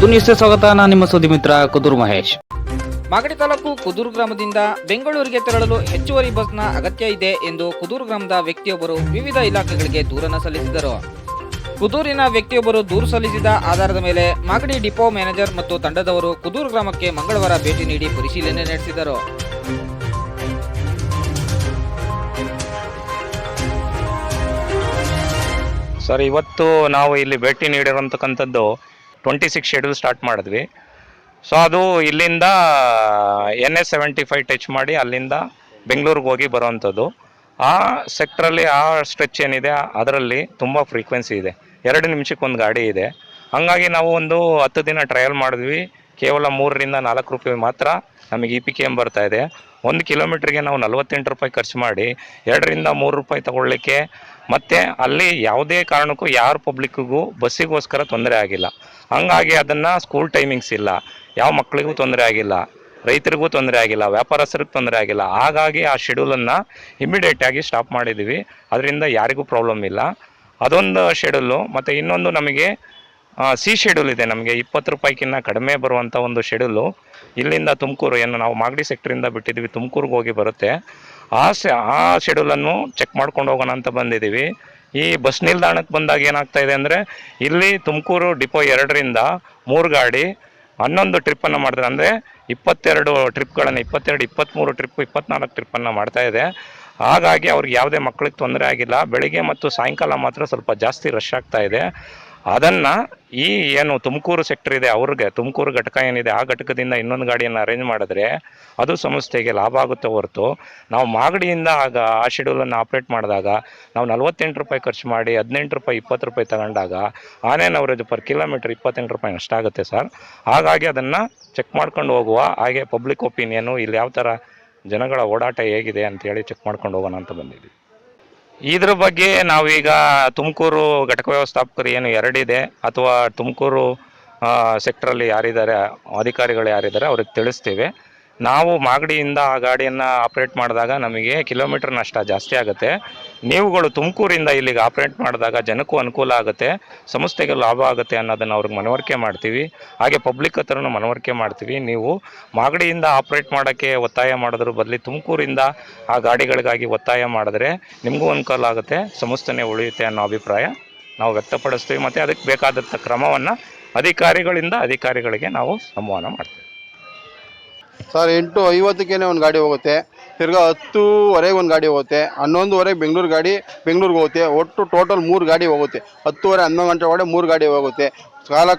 ಕುದು ನ್ಯೂಸ್ಗೆ ಸ್ವಾಗತ. ನಾನು ನಿಮ್ಮ ಸುದ್ದಿ ಮಿತ್ರ ಕುದೂರು ಮಹೇಶ್. ಮಾಗಡಿ ತಾಲೂಕು ಕುದೂರು ಗ್ರಾಮದಿಂದ ಬೆಂಗಳೂರಿಗೆ ತೆರಳಲು ಹೆಚ್ಚುವರಿ ಬಸ್ನ ಅಗತ್ಯ ಇದೆ ಎಂದು ಕುದೂರು ಗ್ರಾಮದ ವ್ಯಕ್ತಿಯೊಬ್ಬರು ವಿವಿಧ ಇಲಾಖೆಗಳಿಗೆ ದೂರನ್ನು ಸಲ್ಲಿಸಿದರು. ಕುದೂರಿನ ವ್ಯಕ್ತಿಯೊಬ್ಬರು ದೂರು ಸಲ್ಲಿಸಿದ ಆಧಾರದ ಮೇಲೆ ಮಾಗಡಿ ಡಿಪೋ ಮ್ಯಾನೇಜರ್ ಮತ್ತು ತಂಡದವರು ಕುದೂರು ಗ್ರಾಮಕ್ಕೆ ಮಂಗಳವಾರ ಭೇಟಿ ನೀಡಿ ಪರಿಶೀಲನೆ ನಡೆಸಿದರು. ಸರ್ ಇವತ್ತು ನಾವು ಇಲ್ಲಿ ಭೇಟಿ ನೀಡಿರೋಂತಕ್ಕಂಥದ್ದು ಟ್ವೆಂಟಿ ಸಿಕ್ಸ್ ಶೆಡ್ಯೂಲ್ ಸ್ಟಾರ್ಟ್ ಮಾಡಿದ್ವಿ. ಸೊ ಅದು ಇಲ್ಲಿಂದ N S seventy five touch ಮಾಡಿ ಅಲ್ಲಿಂದ ಬೆಂಗಳೂರಿಗೆ ಹೋಗಿ ಬರೋವಂಥದ್ದು ಆ ಸೆಕ್ಟ್ರಲ್ಲಿ ಆ ಸ್ಟ್ರೆಚ್ ಏನಿದೆ, ಅದರಲ್ಲಿ ತುಂಬ ಫ್ರೀಕ್ವೆನ್ಸಿ ಇದೆ. ಎರಡು ನಿಮಿಷಕ್ಕೆ ಒಂದು ಗಾಡಿ ಇದೆ. ಹಾಗಾಗಿ ನಾವು ಒಂದು ಹತ್ತು ದಿನ ಟ್ರಯಲ್ ಮಾಡಿದ್ವಿ. ಕೇವಲ ಮೂರರಿಂದ ನಾಲ್ಕು ರೂಪಾಯಿ ಮಾತ್ರ ನಮಗೆ ಇ ಪಿ ಕೆ ಎಂ ಬರ್ತಾ ಇದೆ. ಒಂದು ಕಿಲೋಮೀಟ್ರಿಗೆ ನಾವು ನಲ್ವತ್ತೆಂಟು ರೂಪಾಯಿ ಖರ್ಚು ಮಾಡಿ, ಎರಡರಿಂದ ಮೂರು ರೂಪಾಯಿ ತಗೊಳ್ಳಿಕ್ಕೆ ಮತ್ತು ಅಲ್ಲಿ ಯಾವುದೇ ಕಾರಣಕ್ಕೂ ಯಾರ ಪಬ್ಲಿಕ್ಕಿಗೂ ಬಸ್ಸಿಗೋಸ್ಕರ ತೊಂದರೆ ಆಗಿಲ್ಲ. ಹಂಗಾಗಿ ಅದನ್ನು ಸ್ಕೂಲ್ ಟೈಮಿಂಗ್ಸ್ ಇಲ್ಲ. ಯಾವ ಮಕ್ಕಳಿಗೂ ತೊಂದರೆ ಆಗಿಲ್ಲ. ರೈತರಿಗೂ ತೊಂದರೆ ಆಗಿಲ್ಲ. ವ್ಯಾಪಾರಸ್ಥರಿಗೆ ತೊಂದರೆ ಆಗಿಲ್ಲ. ಹಾಗಾಗಿ ಆ ಶೆಡ್ಯೂಲನ್ನು ಇಮಿಡಿಯೇಟಾಗಿ ಸ್ಟಾಪ್ ಮಾಡಿದ್ದೀವಿ ಅದರಿಂದ ಯಾರಿಗೂ ಪ್ರಾಬ್ಲಮ್ ಇಲ್ಲ. ಅದೊಂದು ಶೆಡ್ಯೂಲು ಮತ್ತು ಇನ್ನೊಂದು ನಮಗೆ ಸಿ ಶೆಡ್ಯೂಲ್ ಇದೆ. ನಮಗೆ ಇಪ್ಪತ್ತು ರೂಪಾಯಿಗಿನ್ನ ಕಡಿಮೆ ಬರುವಂಥ ಒಂದು ಶೆಡ್ಯೂಲು ಇಲ್ಲಿಂದ ತುಮಕೂರು, ಏನು ನಾವು ಮಾಗಡಿ ಸೆಕ್ಟ್ರಿಂದ ಬಿಟ್ಟಿದ್ದೀವಿ ತುಮಕೂರಿಗೆ ಹೋಗಿ ಬರುತ್ತೆ. ಆ ಆ ಶೆಡ್ಯೂಲನ್ನು ಚೆಕ್ ಮಾಡ್ಕೊಂಡು ಹೋಗೋಣ ಅಂತ ಬಂದಿದ್ದೀವಿ. ಈ ಬಸ್ ನಿಲ್ದಾಣಕ್ಕೆ ಬಂದಾಗ ಏನಾಗ್ತಾ ಇದೆ ಅಂದರೆ, ಇಲ್ಲಿ ತುಮಕೂರು ಡಿಪೋ ಎರಡರಿಂದ ಮೂರು ಗಾಡಿ, ಹನ್ನೊಂದು ಟ್ರಿಪ್ಪನ್ನು ಮಾಡಿದ್ರೆ ಅಂದರೆ ಇಪ್ಪತ್ತೆರಡು ಟ್ರಿಪ್ಗಳನ್ನು ಇಪ್ಪತ್ತೆರಡು ಇಪ್ಪತ್ತ್ಮೂರು ಟ್ರಿಪ್ ಇಪ್ಪತ್ನಾಲ್ಕು ಟ್ರಿಪ್ಪನ್ನು ಮಾಡ್ತಾ ಇದೆ. ಹಾಗಾಗಿ ಅವ್ರಿಗೆ ಯಾವುದೇ ಮಕ್ಕಳಿಗೆ ತೊಂದರೆ ಆಗಿಲ್ಲ. ಬೆಳಿಗ್ಗೆ ಮತ್ತು ಸಾಯಂಕಾಲ ಮಾತ್ರ ಸ್ವಲ್ಪ ಜಾಸ್ತಿ ರಶ್ ಆಗ್ತಾ ಇದೆ. ಅದನ್ನು ಈ ಏನು ತುಮಕೂರು ಸೆಕ್ಟರ್ ಇದೆ, ಅವ್ರಿಗೆ ತುಮಕೂರು ಘಟಕ ಏನಿದೆ, ಆ ಘಟಕದಿಂದ ಇನ್ನೊಂದು ಗಾಡಿಯನ್ನು ಅರೇಂಜ್ ಮಾಡಿದ್ರೆ ಅದು ಸಂಸ್ಥೆಗೆ ಲಾಭ ಆಗುತ್ತೆ ಹೊರತು ನಾವು ಮಾಗಡಿಯಿಂದ ಆಗ ಆ ಶೆಡ್ಯೂಲನ್ನು ಆಪ್ರೇಟ್ ಮಾಡಿದಾಗ ನಾವು ನಲ್ವತ್ತೆಂಟು ರೂಪಾಯಿ ಖರ್ಚು ಮಾಡಿ ಹದಿನೆಂಟು ರೂಪಾಯಿ, ಇಪ್ಪತ್ತು ರೂಪಾಯಿ ತಗೊಂಡಾಗ ಆನೇನ್ ಅವರೇಜ್ ಪರ್ ಕಿಲೋಮೀಟ್ರ್ ಇಪ್ಪತ್ತೆಂಟು ರೂಪಾಯಿ ಅಷ್ಟಾಗುತ್ತೆ ಸರ್ ಹಾಗಾಗಿ ಅದನ್ನು ಚೆಕ್ ಮಾಡ್ಕೊಂಡು ಹೋಗುವ, ಹಾಗೆ ಪಬ್ಲಿಕ್ ಒಪಿನಿಯನು ಇಲ್ಲಿ ಯಾವ ಥರ ಜನಗಳ ಓಡಾಟ ಹೇಗಿದೆ ಅಂತೇಳಿ ಚೆಕ್ ಮಾಡ್ಕೊಂಡು ಹೋಗೋಣ ಅಂತ ಬಂದಿದ್ದೀವಿ. ಇದ್ರ ಬಗ್ಗೆ ನಾವೀಗ ತುಮಕೂರು ಘಟಕ ವ್ಯವಸ್ಥಾಪಕರು ಏನು ಎರಡಿದೆ ಅಥವಾ ತುಮಕೂರು ಸೆಕ್ಟ್ರಲ್ಲಿ ಯಾರಿದ್ದಾರೆ, ಅಧಿಕಾರಿಗಳು ಯಾರಿದ್ದಾರೆ ಅವ್ರಿಗೆ ತಿಳಿಸ್ತೀವಿ. ನಾವು ಮಾಗಡಿಯಿಂದ ಆ ಗಾಡಿಯನ್ನು ಆಪ್ರೇಟ್ ಮಾಡಿದಾಗ ನಮಗೆ ಕಿಲೋಮೀಟರ್ ನಷ್ಟ ಜಾಸ್ತಿ ಆಗುತ್ತೆ. ನೀವುಗಳು ತುಮಕೂರಿಂದ ಇಲ್ಲಿಗೆ ಆಪ್ರೇಟ್ ಮಾಡಿದಾಗ ಜನಕ್ಕೂ ಅನುಕೂಲ ಆಗುತ್ತೆ, ಸಂಸ್ಥೆಗೆ ಲಾಭ ಆಗುತ್ತೆ ಅನ್ನೋದನ್ನು ಅವ್ರಿಗೆ ಮನವರಿಕೆ ಮಾಡ್ತೀವಿ. ಹಾಗೆ ಪಬ್ಲಿಕ್ ಹತ್ರನೂ ಮನವರಿಕೆ ಮಾಡ್ತೀವಿ. ನೀವು ಮಾಗಡಿಯಿಂದ ಆಪ್ರೇಟ್ ಮಾಡೋಕ್ಕೆ ಒತ್ತಾಯ ಮಾಡೋದ್ರ ಬದಲಿ ತುಮಕೂರಿಂದ ಆ ಗಾಡಿಗಳಿಗಾಗಿ ಒತ್ತಾಯ ಮಾಡಿದ್ರೆ ನಿಮಗೂ ಅನುಕೂಲ ಆಗುತ್ತೆ, ಸಂಸ್ಥೆನೇ ಉಳಿಯುತ್ತೆ ಅನ್ನೋ ಅಭಿಪ್ರಾಯ ನಾವು ವ್ಯಕ್ತಪಡಿಸ್ತೀವಿ. ಮತ್ತು ಅದಕ್ಕೆ ಬೇಕಾದಂಥ ಕ್ರಮವನ್ನು ಅಧಿಕಾರಿಗಳಿಂದ ಅಧಿಕಾರಿಗಳಿಗೆ ನಾವು ಸಂವಹನ ಮಾಡ್ತೀವಿ. ಸರ್, ಎಂಟು ಐವತ್ತಕ್ಕೇನೆ ಒಂದು ಗಾಡಿ ಹೋಗುತ್ತೆ. ತಿರ್ಗಾ ಹತ್ತೂವರೆಗೆ ಒಂದು ಗಾಡಿ ಹೋಗುತ್ತೆ, ಹನ್ನೊಂದುವರೆಗೆ ಬೆಂಗಳೂರು ಗಾಡಿ ಬೆಂಗಳೂರಿಗೆ ಹೋಗುತ್ತೆ, ಒಟ್ಟು ಟೋಟಲ್ ಮೂರು ಗಾಡಿ ಹೋಗುತ್ತೆ, ಹತ್ತುವರೆ ಹನ್ನೊಂದು ಗಂಟೆ ಒಳಗೆ ಮೂರು ಗಾಡಿ ಹೋಗುತ್ತೆ. ಕಾಲ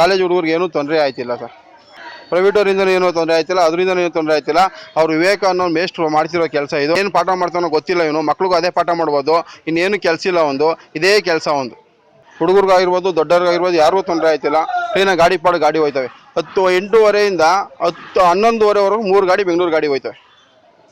ಕಾಲೇಜ್ ಹುಡುಗರಿಗೆ ಏನೂ ತೊಂದರೆ ಆಯ್ತಿಲ್ಲ ಸರ್. ಪ್ರೈವೇಟವರಿಂದನೂ ಏನೂ ತೊಂದರೆ ಆಯ್ತಿಲ್ಲ ಅದರಿಂದ ಏನೂ ತೊಂದರೆ ಆಯ್ತಿಲ್ಲ. ಅವ್ರು ವಿವೇಕ ಅನ್ನೋ ಮೇಷ್ಟ್ರು ಮಾಡ್ತಿರೋ ಕೆಲಸ ಇದು. ಏನು ಪಾಠ ಮಾಡ್ತಾನೋ ಗೊತ್ತಿಲ್ಲ ಇವನು, ಮಕ್ಳಿಗೂ ಅದೇ ಪಾಠ ಮಾಡ್ಬೋದು, ಇನ್ನೇನು ಕೆಲಸ ಇಲ್ಲ ಒಂದು ಇದೇ ಕೆಲಸ ಒಂದು ಹುಡುಗರಿಗಾಗಿರ್ಬೋದು, ದೊಡ್ಡವ್ರಿಗಾಗಿರ್ಬೋದು, ಯಾರಿಗೂ ತೊಂದರೆ ಆಯ್ತಿಲ್ಲ. ಕ್ಲೀನಾಗಿ ಗಾಡಿ ಪಾಡು ಗಾಡಿ ಹೋಯ್ತವೆ. ಹತ್ತು ಎಂಟೂವರೆಯಿಂದ ಹತ್ತು, ಹನ್ನೊಂದುವರೆವರೆಗೂ ಮೂರು ಗಾಡಿ ಬೆಂಗಳೂರು ಗಾಡಿ ಹೋಯ್ತವೆ.